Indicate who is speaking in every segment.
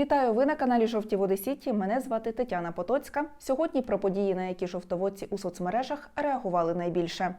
Speaker 1: Вітаю! Ви на каналі Жовті Води Сіті. Мене звати Тетяна Потоцька. Сьогодні про події, на які жовтоводці у соцмережах реагували найбільше.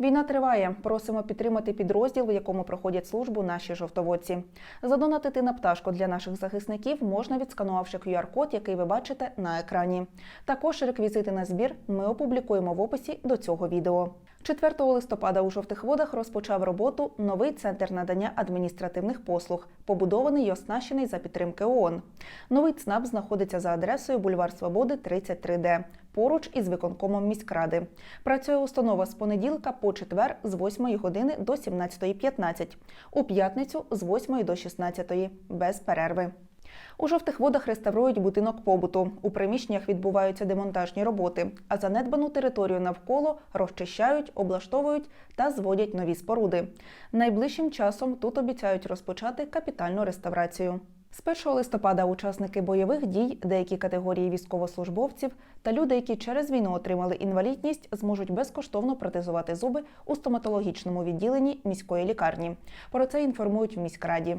Speaker 1: Війна триває. Просимо підтримати підрозділ, в якому проходять службу наші жовтоводці. Задонатити на пташку для наших захисників можна відсканувавши QR-код, який ви бачите на екрані. Також реквізити на збір ми опублікуємо в описі до цього відео. 4 листопада у жовтих водах розпочав роботу новий центр надання адміністративних послуг, побудований і оснащений за підтримки ООН. Новий ЦНАП знаходиться за адресою бульвар Свободи 33Д, поруч із виконкомом міськради. Працює установа з понеділка по четвер з 8 години до 17.15, у п'ятницю з 8 до 16 без перерви. У жовтих водах реставрують будинок побуту. У приміщеннях відбуваються демонтажні роботи, а занедбану територію навколо розчищають, облаштовують та зводять нові споруди. Найближчим часом тут обіцяють розпочати капітальну реставрацію. З 1 листопада учасники бойових дій, деякі категорії військовослужбовців та люди, які через війну отримали інвалідність, зможуть безкоштовно протезувати зуби у стоматологічному відділенні міської лікарні. Про це інформують в міськраді.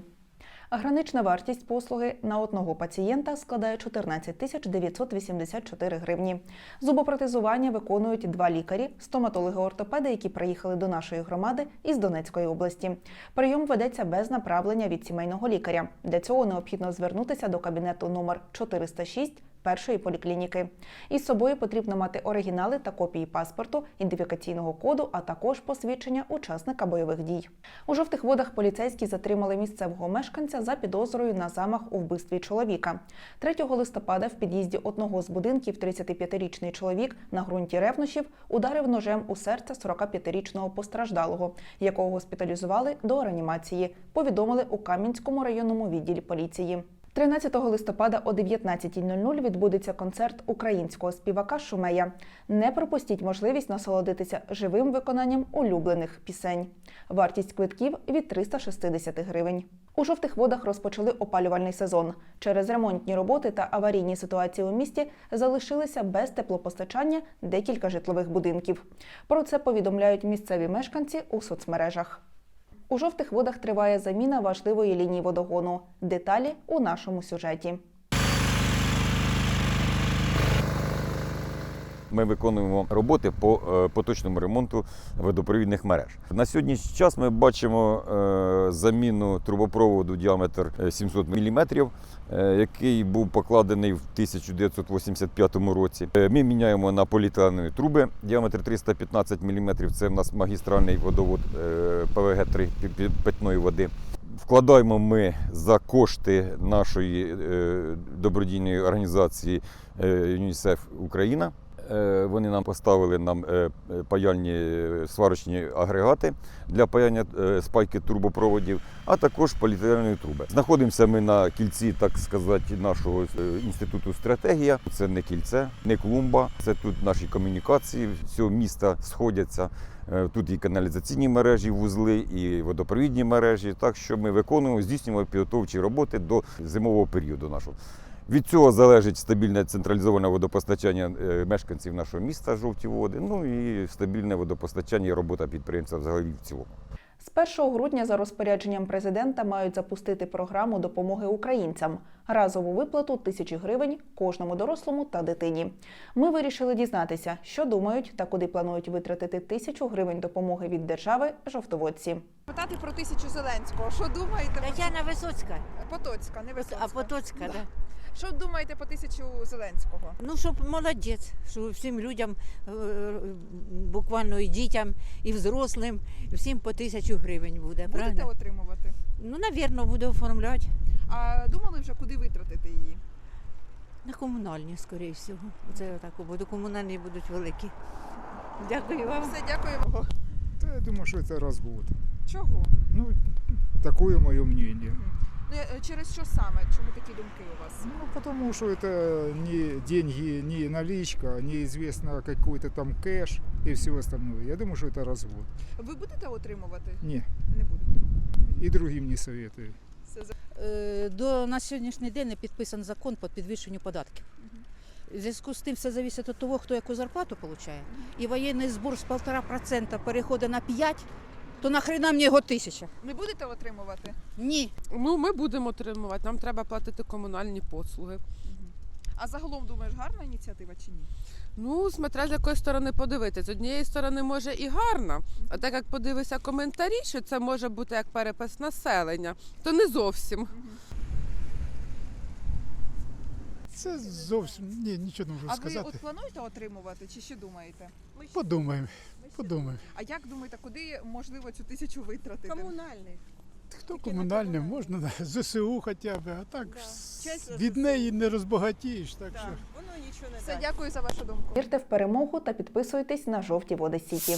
Speaker 1: Гранична вартість послуги на одного пацієнта складає 14 тисяч 984 гривні. Зубопротезування виконують два лікарі, стоматологи-ортопеди, які приїхали до нашої громади із Донецької області. Прийом ведеться без направлення від сімейного лікаря. Для цього необхідно звернутися до кабінету номер 406 першої поліклініки. Із собою потрібно мати оригінали та копії паспорту, ідентифікаційного коду, а також посвідчення учасника бойових дій. У жовтих водах поліцейські затримали місцевого мешканця за підозрою на замах у вбивстві чоловіка. 3 листопада в під'їзді одного з будинків 35-річний чоловік на ґрунті ревнощів ударив ножем у серце 45-річного постраждалого, якого госпіталізували до реанімації. Повідомили у Кам'янському районному відділі поліції. 13 листопада о 19.00 відбудеться концерт українського співака Шумея. Не пропустіть можливість насолодитися живим виконанням улюблених пісень. Вартість квитків від 360 гривень. У жовтих водах розпочали опалювальний сезон. Через ремонтні роботи та аварійні ситуації у місті залишилися без теплопостачання декілька житлових будинків. Про це повідомляють місцеві мешканці у соцмережах. У жовтих водах триває заміна важливої лінії водогону. Деталі у нашому сюжеті.
Speaker 2: Ми виконуємо роботи по е, поточному ремонту водопровідних мереж. На сьогоднішній час ми бачимо е, заміну трубопроводу діаметр е, 700 мм, який був покладений в 1985 році. Е, Ми міняємо на поліетиленові труби діаметр 315 мм. Це в нас магістральний водовод ПВГ-3 питної води. Вкладаємо ми за кошти нашої е, добродійної організації е, ЮНІСЕФ Україна. Е, Вони нам поставили нам е, е, паяльні сварочні агрегати для паяння спайки трубопроводів, а також поліетиленові труби. Знаходимося ми на кільці, так сказати, нашого інституту стратегія. Це не кільце, не клумба. Це тут наші комунікації всього міста сходяться. Тут і каналізаційні мережі, вузли, і водопровідні мережі. Так що ми виконуємо, здійснюємо підготовчі роботи до зимового періоду нашого. Від цього залежить стабільне централізоване водопостачання е, мешканців нашого міста жовті води, ну і стабільне водопостачання і робота підприємця взагалі в цілому.
Speaker 1: З 1 грудня за розпорядженням президента мають запустити програму допомоги українцям разову виплату тисячі гривень кожному дорослому та дитині. Ми вирішили дізнатися, що думають та куди планують витратити тисячу гривень допомоги від держави жовтоводці.
Speaker 3: Питати про тисячу Зеленського. Що думаєте?
Speaker 4: Тетяна Висоцька,
Speaker 3: Потоцька, не Висоцька.
Speaker 4: а Потоцька, да.
Speaker 3: Що думаєте по тисячу Зеленського?
Speaker 4: Ну, щоб молодець, щоб всім людям, е, буквально і дітям, і взрослим, всім по тисячу гривень буде,
Speaker 3: Будете
Speaker 4: правильно?
Speaker 3: отримувати?
Speaker 4: Ну, навірно, буде оформляти
Speaker 3: А думали вже, куди витратити її?
Speaker 4: на комунальні, скоріше всього. Це так, бо комунальні будуть великі. Дякую вам.
Speaker 3: Все, дякуємо.
Speaker 5: Да, я думаю, что это развод.
Speaker 3: Чого?
Speaker 5: Ну, такое мое мнение.
Speaker 3: Ну, е, через що саме? Чому такі думки у вас?
Speaker 5: Ну, потому что это не деньги, не наличка, неизвестно какой-то там кэш и все остальное. Я думаю, что это развод.
Speaker 3: Ви будете отримувати?
Speaker 5: Не,
Speaker 3: Не будете.
Speaker 5: и другим не советую.
Speaker 3: Все, за-
Speaker 6: Е, До на сьогоднішній день не підписаний закон по підвищенню податків. В зв'язку з тим все залежить від того, хто яку зарплату отримує. І воєнний збор з 1,5% переходить на 5%, то нахрена мені його тисяча?
Speaker 3: Не будете отримувати?
Speaker 6: Ні.
Speaker 7: Ну, ми будемо отримувати. Нам треба платити комунальні послуги.
Speaker 3: А загалом думаєш, гарна ініціатива чи ні?
Speaker 7: Ну, смотря з якої сторони подивитися. З однієї сторони, може і гарна, а так як подивися коментарі, що це може бути як перепис населення, то не зовсім.
Speaker 8: Це зовсім ні, нічого не можу
Speaker 3: А ви
Speaker 8: сказати.
Speaker 3: от плануєте отримувати чи ще думаєте?
Speaker 8: Подумаємо, подумаємо.
Speaker 3: А як думаєте, куди можливо цю тисячу витратити?
Speaker 9: Комунальний.
Speaker 8: Хто комунальне, можна на ЗСУ хоча б, а так
Speaker 9: Да.
Speaker 8: с-
Speaker 9: Чесно,
Speaker 8: від
Speaker 9: ЗСУ.
Speaker 8: неї не розбагатієш. Так
Speaker 9: Так,
Speaker 8: що.
Speaker 9: воно нічого не
Speaker 3: Все, дякую за вашу думку.
Speaker 1: Вірте в перемогу та підписуйтесь на жовті води Сіті.